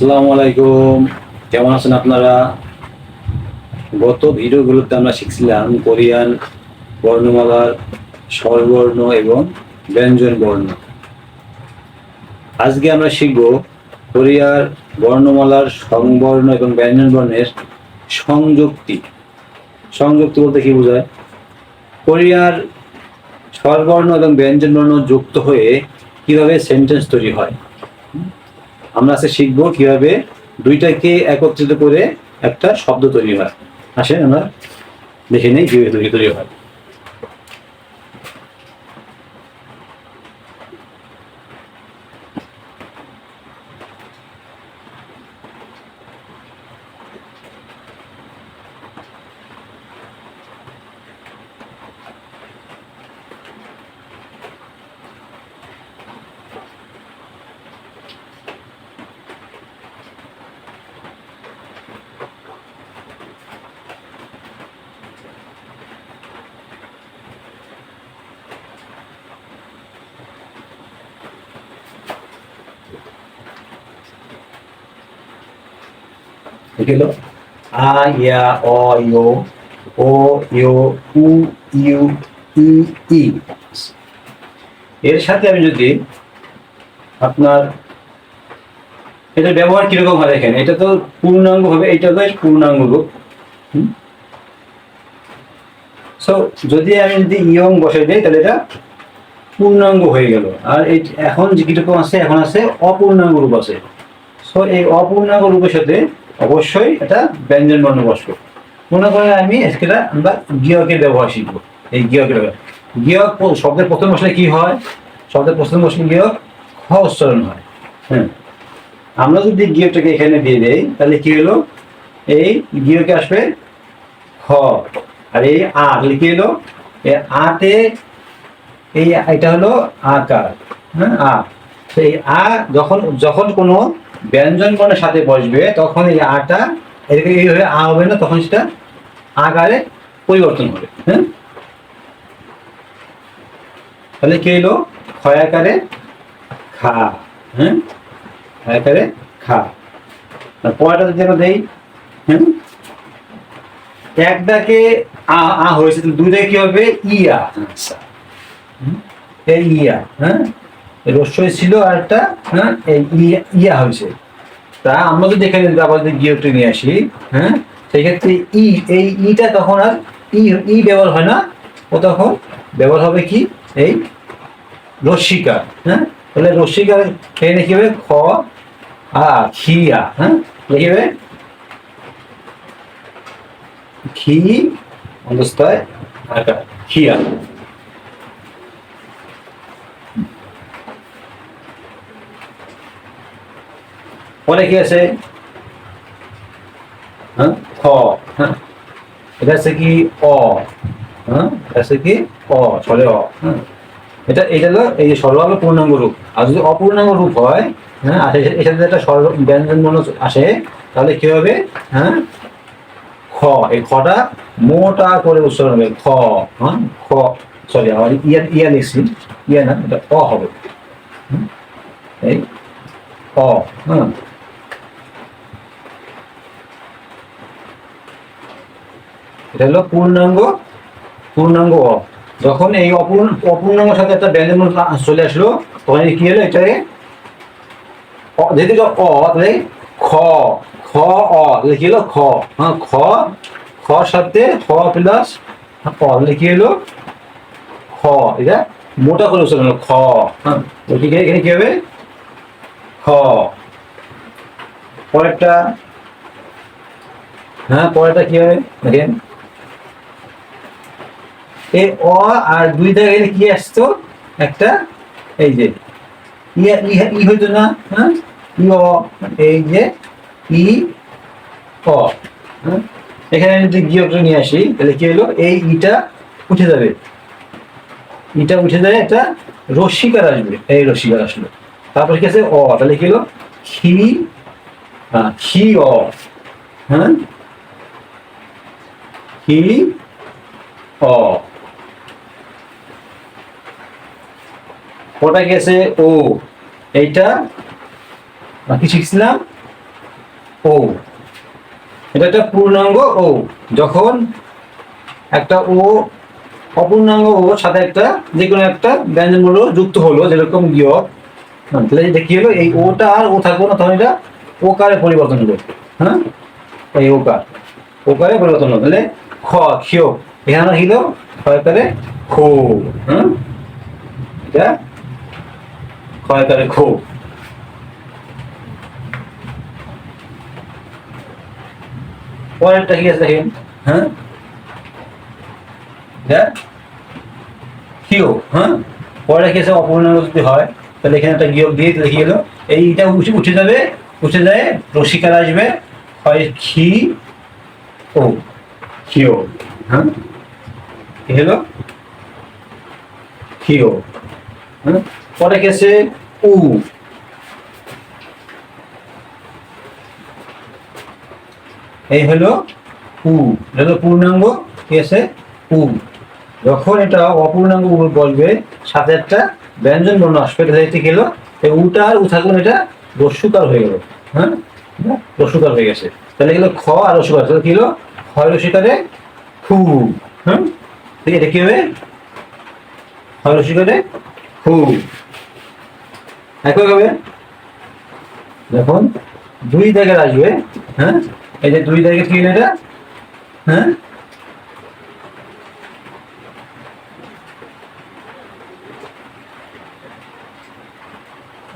আসসালামু আলাইকুম। কেমন আছেন আপনারা? গত ভিডিওগুলোতে আমরা শিখছিলাম কোরিয়ান বর্ণমালার স্বরবর্ণ এবং ব্যঞ্জন বর্ণ। আজকে আমরা শিখব কোরিয়ার বর্ণমালার সংবর্ণ এবং ব্যঞ্জন বর্ণের সংযুক্তি। সংযুক্তি বলতে কি বোঝায়? কোরিয়ার স্বরবর্ণ এবং ব্যঞ্জন বর্ণ যুক্ত হয়ে কীভাবে সেন্টেন্স তৈরি হয়? আমরা আজকে শিখব কীভাবে দুইটাকে একত্রিত করে একটা শব্দ তৈরি হয়। আসেন আমরা দেখে নেই কীভাবে তৈরি তৈরি হয়। হলো আ, ইয়া, অ, ইউ, ও, ইউ, উ, ইউ, ই ই। এর সাথে আমি যদি আপনার এটা ব্যবহার কীরকম হয় দেখেন, এটা তো পূর্ণাঙ্গ হবে এটা তো পূর্ণাঙ্গ রূপ। সো যদি আমি যদি ইয়ং বসে দিই, তাহলে এটা পূর্ণাঙ্গ হয়ে গেল। আর এখন যে কীরকম আছে, এখন আছে অপূর্ণাঙ্গ রূপ আছে। সো এই অপূর্ণাঙ্গ রূপের সাথে অবশ্যই এটা ব্যঞ্জন বর্ণ মনে করেন আমি এটা আমরা গিয়কের ব্যবহার শিখব, এই গিয়কের ব্যবহার। গিয়ক শব্দের প্রথম বসলে কি হয়? শব্দের প্রথম বসলে গিয়ক খ উচ্চারণ হয়। হ্যাঁ আমরা যদি গিয়কটাকে এখানে দিয়ে দেই, তাহলে কি হলো? এই গিয়কে আসবে খ, আর এই আ কি হলো? এই আতে এই এটা হলো আকার হ্যাঁ আ। এই আ যখন যখন কোনো ব্যঞ্জন বর্ণের সাথে বসবে, তখন এই আটা এদিকে এই হয়ে আ হবে না, তখন সেটা আকারে পরিবর্তন হবে হ্যাঁ তাহলে কি হলো ক্ষয় আকারে খা হ্যাঁ ক্ষয় আকারে খা। আর যদি আমরা দেই হ্যাঁ এক ডাকে আ আ হয়েছে দুই ডাকে কি হবে? ইয়া। আচ্ছা ইয়া হ্যাঁ রস্যই ছিল আর একটা হ্যাঁ ইয়া ইয়া হয়েছে। তা আমরা যদি এখানে আবার যদি গিয়কটি নিয়ে আসি হ্যাঁ সেই ক্ষেত্রে ই, এই ইটা তখন আর ই ই ব্যবহার হয় না। ও তখন ব্যবহার হবে কি? এই রস্মিকা হ্যাঁ তাহলে রস্মিকা এখানে কি হবে? খ, আ খিয়া হ্যাঁ লিখে হবে? খি অবস্থায় আকার খিয়া পরে কি আছে? হ্যাঁ? খ হ্যাঁ? এটা আছে কি? অ হ্যাঁ? এটা আছে কি? অ, ছলে অ হ্যাঁ? এটা এটা হলো এই যে সরল হলো পূর্ণাঙ্গ রূপ। আর যদি অপূর্ণাঙ্গ রূপ হয় হ্যাঁ? আর এর সাথে একটা সরল ব্যঞ্জন আসে, তাহলে কি হবে? হ্যাঁ? খ, এই খটা মোটা করে উচ্চারণ হবে। খ হ্যাঁ? খ, সরি আমার ইয়া ইয়া লিখছি। ইয়া না, এটা অ হবে? এই অ হ্যাঁ? এটা হলো পূর্ণাঙ্গ পূর্ণাঙ্গ অ। যখন এই অপূর্ণ, অপূর্ণাঙ্গের সাথে একটা ব্যঞ্জন চলে আসলো, তখন কি হলো এটাকে যেহেতু অ, তাহলে খ খ, অ কি হলো? খ। হ্যাঁ খ খর সাথে খ প্লাস অ কি হলো? খ, এটা মোটা করে উচ্চারণ খ। হ্যাঁ এখানে কি হবে? খ। পরেরটা হ্যাঁ পরেরটা কি হবে? দেখেন। এই অ আর দুই জায়গায় এখানে কি আসতো? একটা, এই যে, ই হইতো না হ্যাঁ? ই, অ, এই যে, ই, অ হ্যাঁ? এখানে যদি গিয়কটা নিয়ে আসি, তাহলে কি হলো? এই ইটা উঠে যাবে। ইটা উঠে যায় একটা রস্মিকার আসবে। এই রস্মিকার আসলো। তারপর কি আছে? অ, তাহলে কি হলো? খি হ্যাঁ খি, অ হ্যাঁ? খি, অ। ওটা গেছে? ও এইটা? কি শিখছিলাম? ও এটা একটা পূর্ণাঙ্গ ও যখন একটা ও অপূর্ণাঙ্গ ও সাথে একটা যে কোনো একটা ব্যঞ্জনবর্ণ যুক্ত হলো যেরকম গিয়ক হ্যাঁ, তাহলে কি হলো? এই ওটা আর ও থাকব না তখন এটা ওকারে পরিবর্তন হলো। হ্যাঁ? এই ওকার ওকারে পরিবর্তন হলো। তাহলে খ ক্ষিয় এখানে হলো? ক্ষয়কারে খো হ্যাঁ? এটা ক্ষয়কারে খো পরেরটা কি আছে দেখেন? হ্যাঁ? কিও হ্যাঁ? পরে কি আছে? অপূর্ণাঙ্গ যদি হয়, তাহলে এখানে একটা গিয়ক দিয়ে কি হলো? এইটা উঠে উঠে যাবে, উঠে যায়, রসিকার আসবে, হয় খি ও খিও হ্যাঁ? কি হলো? খিও হ্যাঁ? পরে গেছে উ। এই হলো উ। এটা পূর্ণাঙ্গ। কি আছে? উ। যখন এটা অপূর্ণাঙ্গ উ বলবে, সাথে একটা ব্যঞ্জন বর্ণ আসবে, এটা দেখতে গেল এই উটা আর উ থাকলে এটা রস্যুকার হয়ে গেল। হ্যাঁ? রস্যুকার হয়ে গেছে। তাহলে গেলো খ আর রস্যুকার তাহলে কি হলো? ক্ষয় রসিকারে খু। হ্যাঁ? এটা কি হবে? ক্ষয় রসিকারে খু। একই হবে যখন দুই দাগের আসবে হ্যাঁ? এই যে দুই দাগের কি এটা? হ্যাঁ?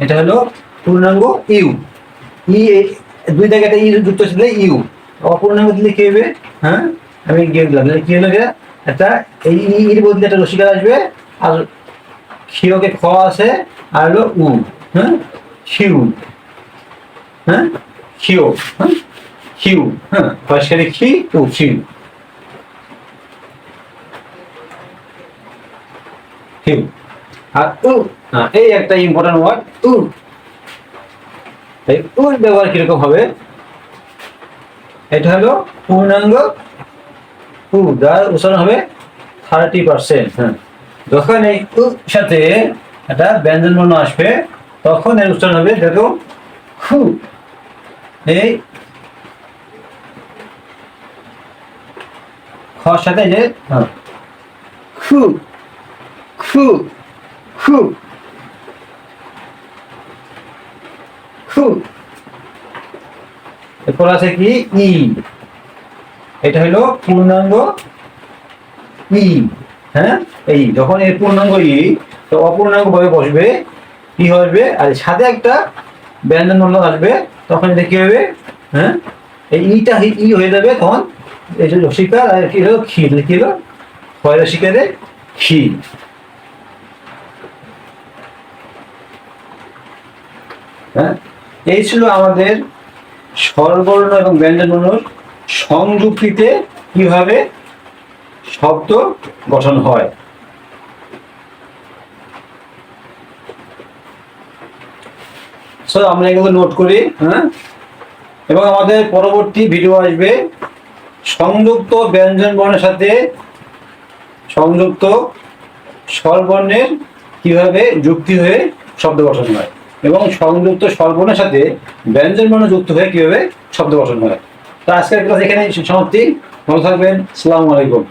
এটা হলো পূর্ণাঙ্গ ইউ। ই দুই একটা ই যুক্ত ছিল, ইউ। অপূর্ণাঙ্গ দিলে কি হবে? হ্যাঁ? আমি গিয়ে দিলাম। কি হলো একটা এই ই এর বদলে একটা রসিকার আসবে, আর ক্ষীয়কে খ আছে, আর হলো উ। হ্যাঁ? খিউ হ্যাঁ? খিও হ্যাঁ? খিউ হ্যাঁ? পরিষ্কারে খি ও খিউ আর উ এই একটা ইম্পর্টেন্ট ওয়ার্ড উ। এই উর ব্যবহার কীরকম হবে? এটা হলো পূর্ণাঙ্গ উ, যার উচ্চারণ হবে থার্টি পার্সেন্ট হ্যাঁ। যখন এই উ সাথে একটা ব্যঞ্জন বর্ণ আসবে তখন এর উচ্চারণ হবে দেখো খু এই খর সাথে যে খু খু খু খু এরপর আছে কি? ই। এটা হলো পূর্ণাঙ্গ ই হ্যাঁ? এই যখন এর পূর্ণাঙ্গ ই, তো অপূর্ণাঙ্গ ভাবে বসবে কি হবে? আর সাথে একটা ব্যঞ্জন বর্ণ আসবে, তখন এটা কি হবে? হ্যাঁ? এই ইটা ই হয়ে যাবে তখন এই রসিকার আর কি হলো? ক্ষীর কি হলো? হয় রসিকারে ক্ষী হ্যাঁ? এই ছিল আমাদের স্বরবর্ণ এবং ব্যঞ্জনবর্ণর সংযুক্তিতে কীভাবে শব্দ গঠন হয়। সো আমরা এগুলো নোট করি হ্যাঁ? এবং আমাদের পরবর্তী ভিডিও আসবে সংযুক্ত ব্যঞ্জন বর্ণের সাথে সংযুক্ত স্বরবর্ণের কীভাবে যুক্তি হয়ে শব্দ গঠন হয় এবং সংযুক্ত স্বরবর্ণের সাথে ব্যঞ্জন বর্ণ যুক্ত হয়ে কীভাবে শব্দ গঠন হয়। তো আজকের ক্লাস এখানে সমাপ্তি। ভালো থাকবেন। আসসালামু আলাইকুম।